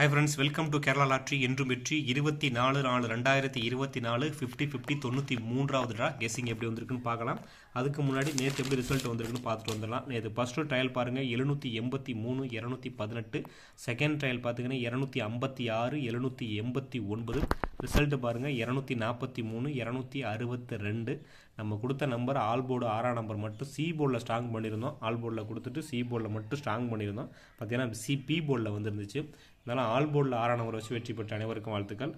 Hi friends welcome to Kerala lottery என்றும் வெற்றி. இருபத்தி நாலு நாலு ரெண்டாயிரத்தி இருபத்தி நாலு ஃபிஃப்டி ஃபிஃப்டி தொண்ணூற்றி மூன்றாவது ட்ரா கெஸிங் எப்படி வந்திருக்குன்னு பார்க்கலாம். அதுக்கு முன்னாடி நேற்று எப்படி ரிசல்ட் வந்திருக்குன்னு பார்த்துட்டு வந்துடலாம். நேற்று ஃபஸ்ட்டு ட்ரையல் பாருங்கள் எழுநூற்றி எண்பத்தி மூணு இரநூத்தி பதினெட்டு. செகண்ட் ட்ரையல் பார்த்தீங்கன்னா இரநூத்தி ஐம்பத்தி ஆறு எழுநூற்றி எண்பத்தி ஒன்பது. ரிசல்ட்டு பாருங்கள் இரநூத்தி நாற்பத்தி மூணு இரநூத்தி அறுபத்தி ரெண்டு. நம்ம கொடுத்த நம்பர் ஆல் போர்டு ஆறாம் நம்பர் மட்டும் சி போர்டில் ஸ்ட்ராங் பண்ணியிருந்தோம். ஆல் போர்டில் கொடுத்துட்டு சி போர்டில் மட்டும் ஸ்ட்ராங் பண்ணியிருந்தோம். பார்த்தீங்கன்னா சி பி போர்டில் வந்துருந்துச்சு. இதனால் ஆல் போர்டில் ஆறாம் நம்பர் வச்சு வெற்றி பெற்ற அனைவருக்கும் வாழ்த்துக்கள்.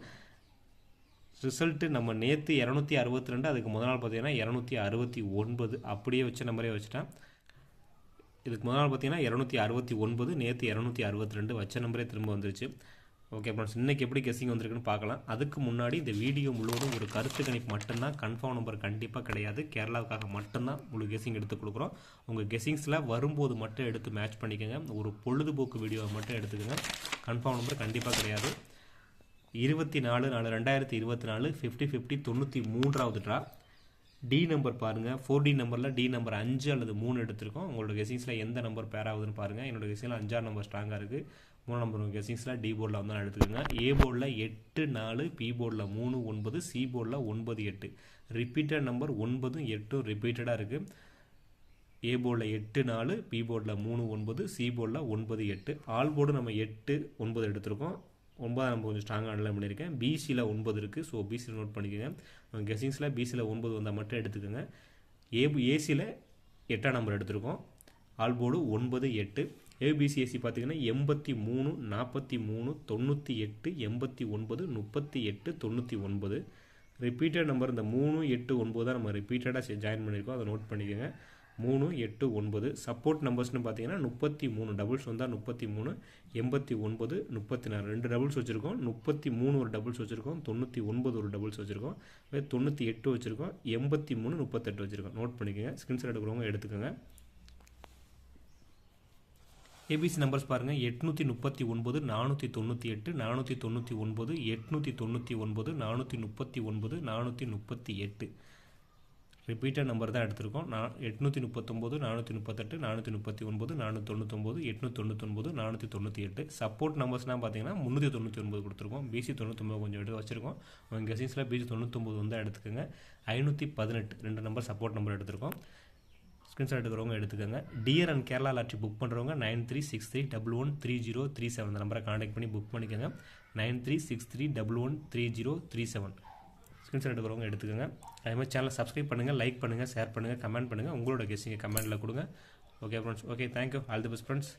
ரிசல்ட்டு நம்ம நேற்று இரநூத்தி அறுபத்தி ரெண்டு அதுக்கு முதல் நாள் பார்த்தீங்கன்னா இரநூத்தி அறுபத்தி ஒன்பது. அப்படியே வச்ச நம்பரே வச்சுட்டேன். இதுக்கு முதல் நாள் பார்த்தீங்கன்னா இரநூத்தி அறுபத்தி ஒன்பது நேற்று இரநூத்தி அறுபத்தி ரெண்டு வச்ச நம்பரே திரும்ப வந்துருச்சு. ஓகே ஃப்ரெண்ட்ஸ் இன்றைக்கி எப்படி கெஸ்ஸிங் வந்திருக்குன்னு பார்க்கலாம். அதுக்கு முன்னாடி இந்த வீடியோ முழுவதும் ஒரு கருத்து கணிப்பு மட்டும்தான் கன்ஃபார்ம் நம்பர் கண்டிப்பாக கிடையாது. கேரளாவுக்காக மட்டும்தான் உங்களுக்கு கெஸ்ஸிங் எடுத்து கொடுக்குறோம். உங்கள் கெஸ்ஸிங்ஸில் வரும்போது மட்டும் எடுத்து மேட்ச் பண்ணிக்கோங்க. ஒரு பொழுதுபோக்கு வீடியோவை மட்டும் எடுத்துக்கோங்க. கன்ஃபார்ம் நம்பர் கண்டிப்பாக கிடையாது. இருபத்தி நாலு நாலு ரெண்டாயிரத்தி இருபத்தி நாலு ஃபிஃப்டி ஃபிஃப்டி தொண்ணூற்றி மூன்றாவது ட்ரா டி நம்பர் பாருங்கள் ஃபோர் டி நம்பரில் டி நம்பர் அஞ்சு அல்லது மூணு எடுத்திருக்கோம். உங்களோட கெஸிங்ஸில் எந்த நம்பர் பேர் ஆகுதுன்னு பாருங்கள் என்னோட கெஸிங்கில் அஞ்சாறு நம்பர் ஸ்ட்ராங்காக இருக்குது மூணு நம்பர் கெஸிங்ஸில் டி போர்டில் வந்து எடுத்துக்கோங்க. ஏ போர்டில் எட்டு நாலு பி போர்டில் மூணு ஒன்பது சி போர்டில் ஒன்பது எட்டு. ரிப்பீட்டட் நம்பர் ஒன்பதும் எட்டும் ரிப்பீட்டடாக இருக்குது ஏ போர்டில் எட்டு நாலு பி போர்டில் மூணு ஒன்பது சி போர்டில் ஒன்பது எட்டு. ஆல் போர்டு நம்ம எட்டு ஒன்பது எடுத்திருக்கோம். ஒன்பதாம் நம்பர் கொஞ்சம் ஸ்ட்ராங்காக அனலைன் பண்ணியிருக்கேன். பிசியில் ஒன்பது இருக்குது ஸோ பிசியில் நோட் பண்ணிக்கோங்க. கெஸிங்ஸில் பிசியில் ஒன்பது வந்தால் மட்டும் எடுத்துக்கோங்க. ஏ ஏசியில் எட்டாம் நம்பர் எடுத்திருக்கோம். ஆல் போர்டு ஒன்பது எட்டு. ஏபிசிஎஸ்சி பார்த்தீங்கன்னா எண்பத்தி மூணு நாற்பத்தி மூணு தொண்ணூற்றி எட்டு எண்பத்தி ஒன்பது முப்பத்தி எட்டு தொண்ணூற்றி ஒன்பது. ரிப்பீட்டட் நம்பர் இந்த மூணு எட்டு ஒன்பது தான் நம்ம ரிப்பீட்டடாக ஜாயின் பண்ணியிருக்கோம். அதை நோட் பண்ணிக்கோங்க. மூணு எட்டு ஒன்பது. சப்போர்ட் நம்பர்ஸ்னு பார்த்தீங்கன்னா முப்பத்தி மூணு. டபுள்ஸ் வந்தால் முப்பத்தி மூணு எண்பத்தி ஒன்பது முப்பத்தி நாலு. ரெண்டு டபுள்ஸ் வச்சுருக்கோம். முப்பத்தி மூணு ஒரு டபுள்ஸ் வச்சுருக்கோம். தொண்ணூற்றி ஒன்பது ஒரு டபுள்ஸ் வச்சுருக்கோம். தொண்ணூற்றி எட்டு வச்சுருக்கோம். எண்பத்தி மூணு முப்பத்தெட்டு வச்சுருக்கோம். நோட் பண்ணிக்கோங்க. ஸ்க்ரீன்ஷாட் எடுக்கிறவங்க எடுத்துக்கோங்க. ஏபிசி நம்பர்ஸ் பாருங்கள் எட்நூற்றி முப்பத்தி ஒன்பது நானூற்றி தொண்ணூற்றி எட்டு நானூற்றி தொண்ணூற்றி ஒன்பது எட்நூற்றி தொண்ணூற்றி ஒன்பது நானூற்றி முப்பத்தி ஒன்பது நானூற்றி முப்பத்தி எட்டு. ரிப்பீட்டட் நம்பர் தான் எடுத்திருக்கோம். நான் எட்நூற்றி முப்பத்தொம்போது நானூற்றி முப்பத்தெட்டு நானூற்றி முப்பத்தி ஒன்பது நானூற்றி தொண்ணூத்தொம்பது எட்நூற்றி தொண்ணூத்தொம்பது நானூற்றி தொண்ணூற்றி எட்டு. சப்போர்ட் நம்பர்ஸ்னால் பார்த்தீங்கன்னா முந்நூற்றி தொண்ணூற்றி ஒன்பது கொடுத்துருக்கோம். பிசி தொண்ணூத்தொம்பது கொஞ்சம் எடுத்து வச்சிருக்கோம். உங்கள் கசின்ஸில் பிசி தொண்ணூத்தொம்பது வந்து எடுத்துக்கோங்க. ஐநூற்றி பதினெட்டு ரெண்டு நம்பர் சப்போர்ட் நம்பர் எடுத்திருக்கோம். ஸ்க்ரீன்ஷாட் எடுக்கிறவங்க எடுத்துக்கோங்க. Dear and Kerala lottery book பண்ணுறவங்க nine three six three double one three zero three seven இந்த நம்பரை காண்டாக்ட் பண்ணி புக் பண்ணிக்கோங்க. Nine three six three double one three zero three seven screenshot எடுக்கிறவங்க எடுத்துக்கோங்க. அதே மாதிரி சேனலை சப்ஸ்கிரைப் பண்ணுங்கள் லைக் பண்ணுங்கள் ஷேர் பண்ணுங்கள் கமெண்ட் பண்ணுங்கள் உங்களோட கெஸ்டிங்க கமெண்ட்டில் கொடுங்க. Okay friends okay thank you all the best friends